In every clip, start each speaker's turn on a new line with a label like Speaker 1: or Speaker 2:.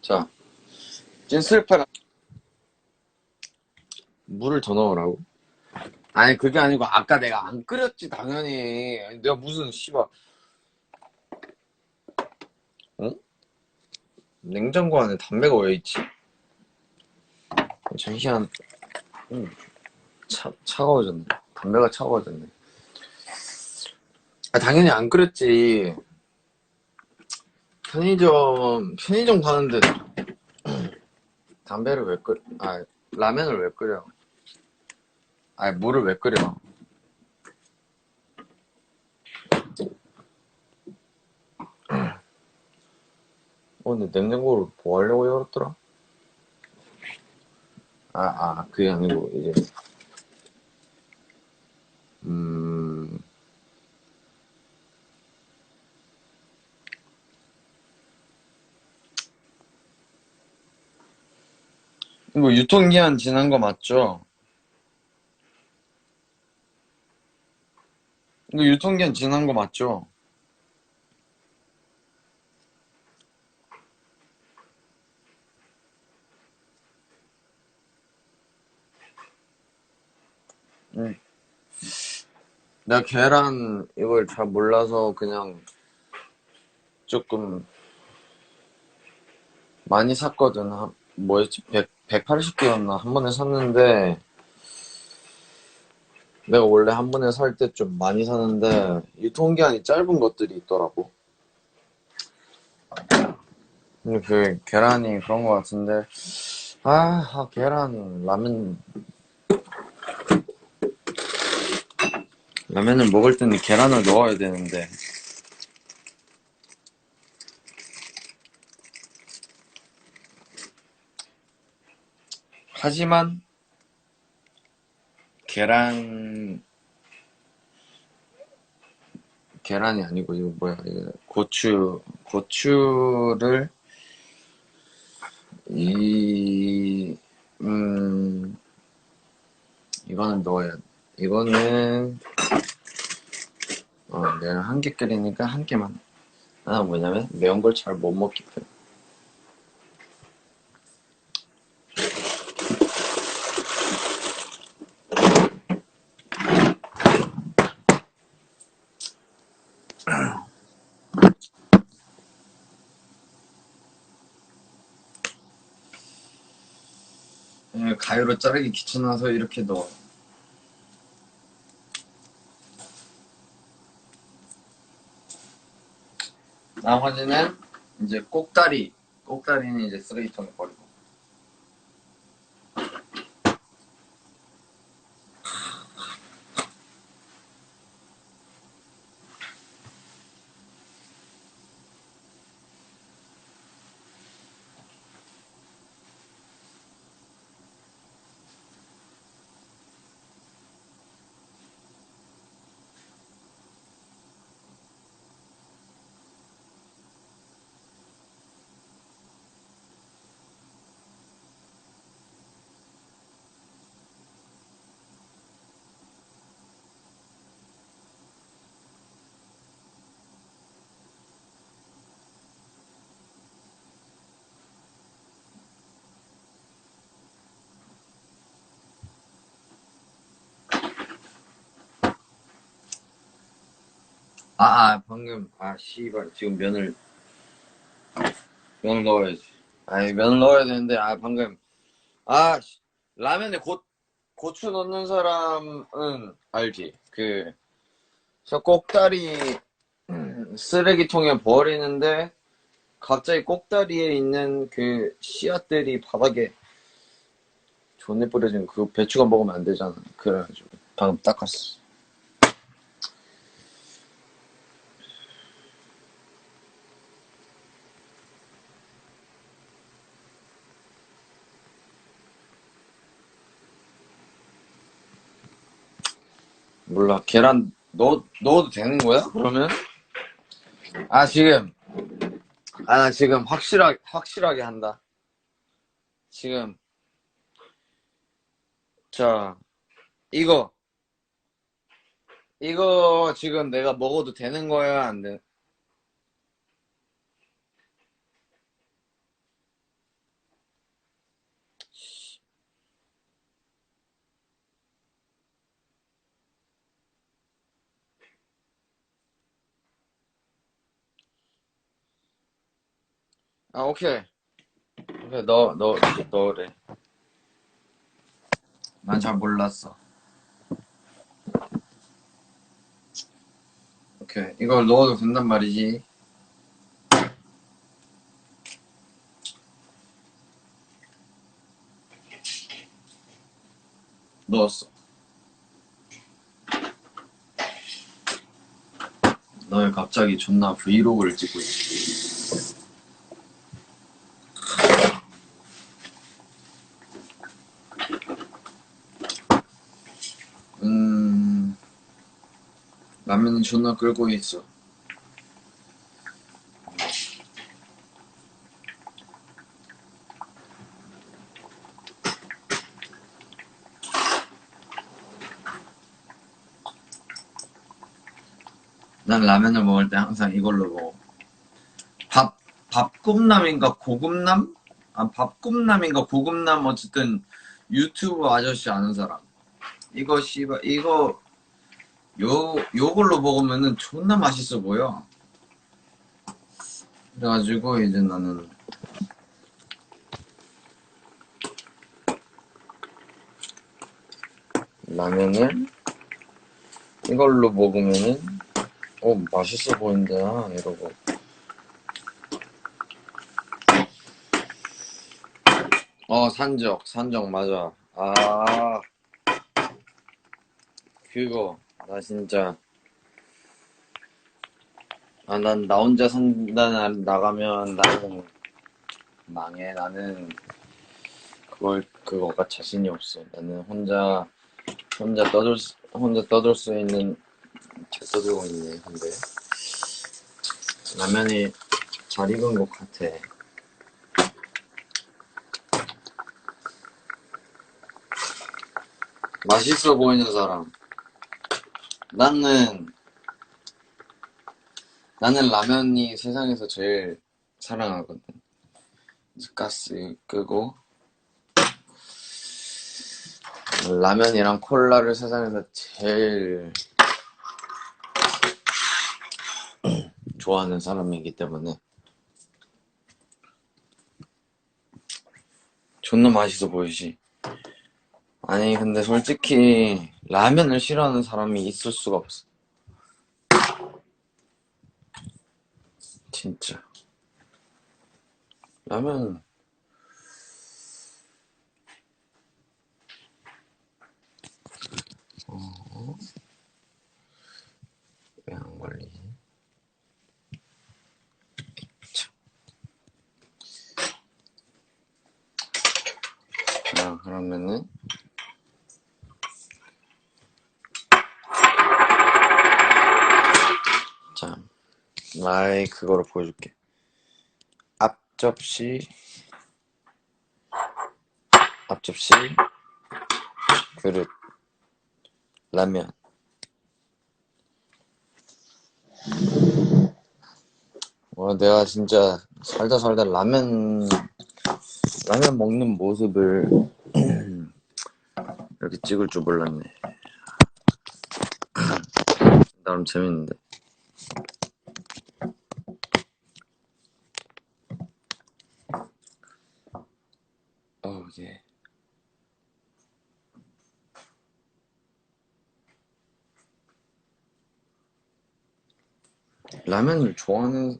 Speaker 1: 자, 찐슬파가 물을 더 넣으라고? 아니 그게 아니고 아까 내가 안 끓였지 당연히 내가 무슨 씨발 어? 냉장고 안에 담배가 왜 있지? 잠시만 음, 차, 차가워졌네 담배가 차가워졌네 아 당연히 안 끓였지 편의점 편의점 가는데 담배를 왜 끓? 아 라면을 왜 끓여? 아니 물을 왜 끓여? 어 근데 냉장고를 뭐 하려고 열었더라? 아, 아, 그게 아니고, 이제, 음, 이거 유통기한 지난 거 맞죠? 이거 유통기한 지난 거 맞죠? 응. 내가 계란 이걸 잘 몰라서 그냥 조금 많이 샀거든. 한, 뭐였지? 100, 180개였나? 한 번에 샀는데, 내가 원래 한 번에 살 때 좀 많이 사는데, 유통기한이 짧은 것들이 있더라고. 근데 그 계란이 그런 거 같은데, 아, 아, 계란, 라면, 라면을 먹을 때는 계란을 넣어야 되는데, 하지만, 계란, 계란이 아니고, 이거 뭐야, 이거 고추, 고추를, 이, 음, 이거는 넣어야, 이거는, 어, 내가 한 개 끓이니까 한 개만. 아, 뭐냐면, 매운 걸 잘 못 먹기 때문에. 가위로 자르기 귀찮아서 이렇게 넣어. 나머지는 이제 꼭다리, 꼭다리는 이제 쓰레기통에 버리고. 아, 아, 방금, 아, 씨발, 지금 면을, 면을 넣어야지. 아니, 면을 넣어야 되는데, 아, 방금, 아, 씨, 라면에 고, 고추 넣는 사람은 알지. 그, 저 꼭다리 음, 쓰레기통에 버리는데, 갑자기 꼭다리에 있는 그 씨앗들이 바닥에 존내 뿌려진 그 배추가 먹으면 안 되잖아. 그래가지고, 방금 닦았어. 몰라. 계란 넣, 넣어도 되는 거야? 그러면? 아, 지금. 아, 나 지금 확실하게, 확실하게 한다. 지금. 자, 이거. 이거 지금 내가 먹어도 되는 거야? 안 돼? 아, 오케이. 오케이, 너, 너, 넣으래. 난 잘 몰랐어. 오케이. 이걸 넣어도 된단 말이지. 넣었어. 너왜 갑자기 존나 브이로그를 찍고 있지? 음, 라면은 존나 끓고 있어. 난 라면을 먹을 때 항상 이걸로 먹어. 밥, 밥꿈남인가 고급남? 아, 밥꿈남인가 고급남 어쨌든 유튜브 아저씨 아는 사람. 이거 씨발 이거 요 요걸로 먹으면은 존나 맛있어 보여. 그래가지고 이제 나는 라면을 이걸로 먹으면은 어 맛있어 보인다 이러고. 어 산적 산적 맞아. 아 그거 나 진짜. 아 난 나 혼자 산다 나- 나가면 나는 망해. 나는 그걸 그거가 자신이 없어. 나는 혼자 혼자 떠들 수, 혼자 떠들 수 있는 잘 떠들고 있네 근데. 라면이 잘 익은 것 같아. 맛있어 보이는 사람 나는 나는 라면이 세상에서 제일 사랑하거든. 가스 끄고 라면이랑 콜라를 세상에서 제일 좋아하는 사람이기 때문에 존나 맛있어 보이지. 아니 근데 솔직히 라면을 싫어하는 사람이 있을 수가 없어. 진짜. 라면 어? 왜안 걸리지? 참. 자, 그러면은 자, 나의 그거를 보여줄게. 앞접시, 앞접시, 그릇, 라면. 와, 내가 진짜 살다 살다 라면, 라면 먹는 모습을 이렇게 찍을 줄 몰랐네. 나름 재밌는데. 어, 예. 라면을 좋아하는,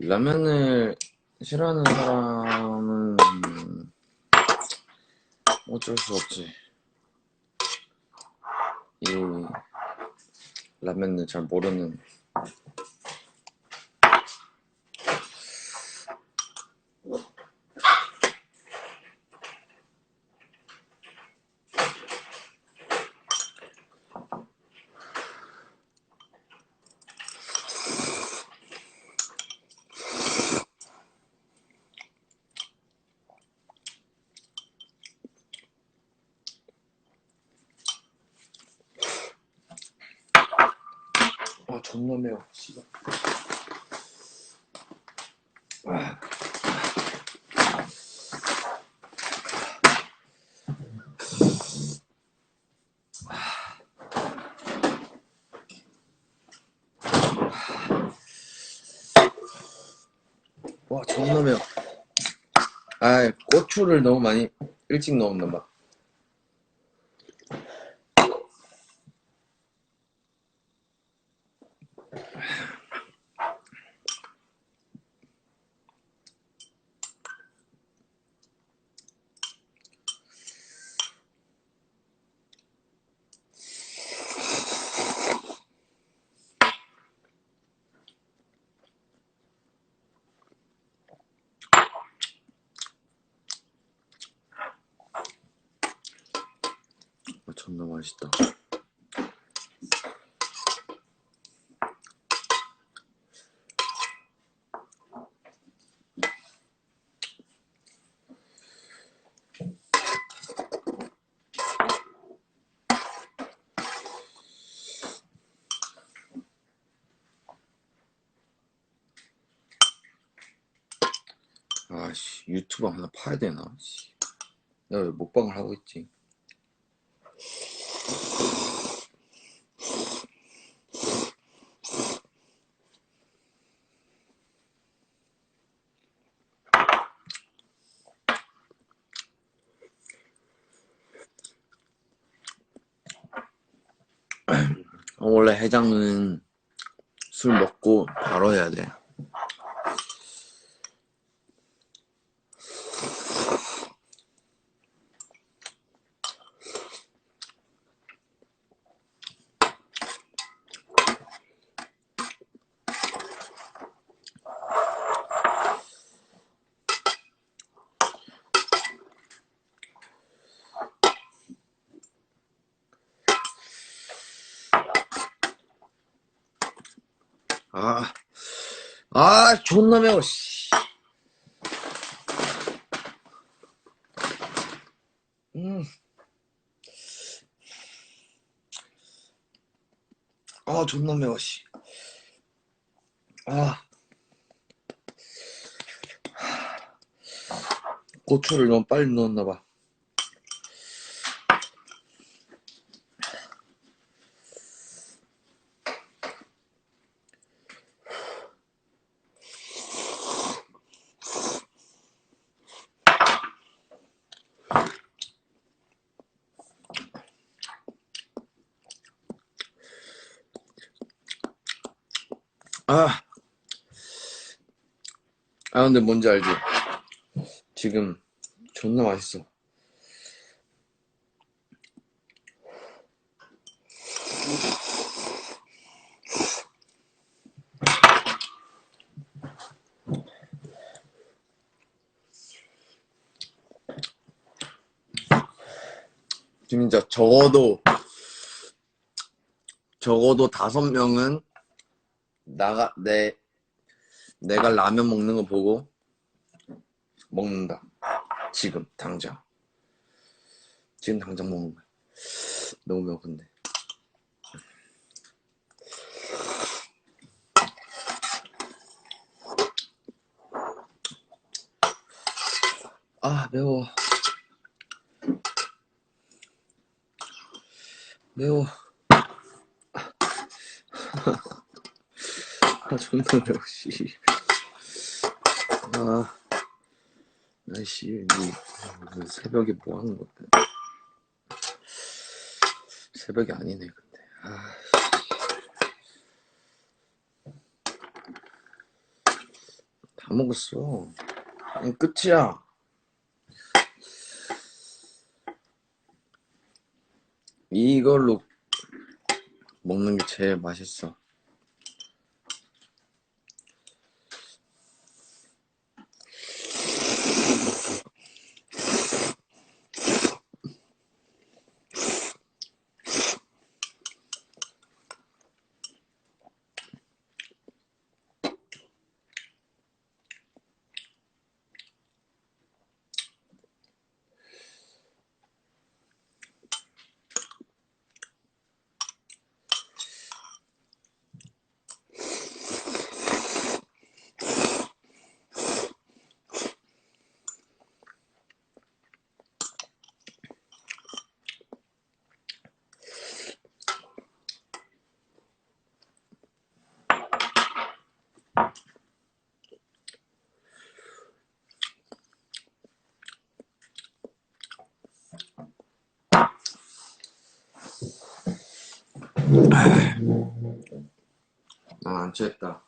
Speaker 1: 라면을 싫어하는 사람은 어쩔 수 없지. 이 라면을 잘 모르는 아 매워 씨발 와, 매워. 아, 고추를 너무 많이 일찍 넣었나 봐. 아, 존나 맛있다. 아씨 유튜브 하나 파야 되나? 씨. 내가 왜 먹방을 하고 있지? 어, 원래 해장은 술 먹고 바로 해야 돼. 아, 아, 존나 매워, 씨. 음. 아, 존나 매워, 씨. 아. 고추를 너무 빨리 넣었나봐. 아. 아, 근데 뭔지 알지? 지금 존나 맛있어. 진짜 적어도 적어도 다섯 명은 나가 내 내가 라면 먹는 거 보고 먹는다. 지금 당장. 지금 당장 먹는 거야. 너무 배고픈데. 아 매워. 매워. 아 존나 매워 씨. 아. 니그 새벽에 뭐 하는 건데? 새벽이 아니네, 근데. 아. 다 먹었어. 응, 끝이야. 이걸로 먹는 게 제일 맛있어. 난안 취했다.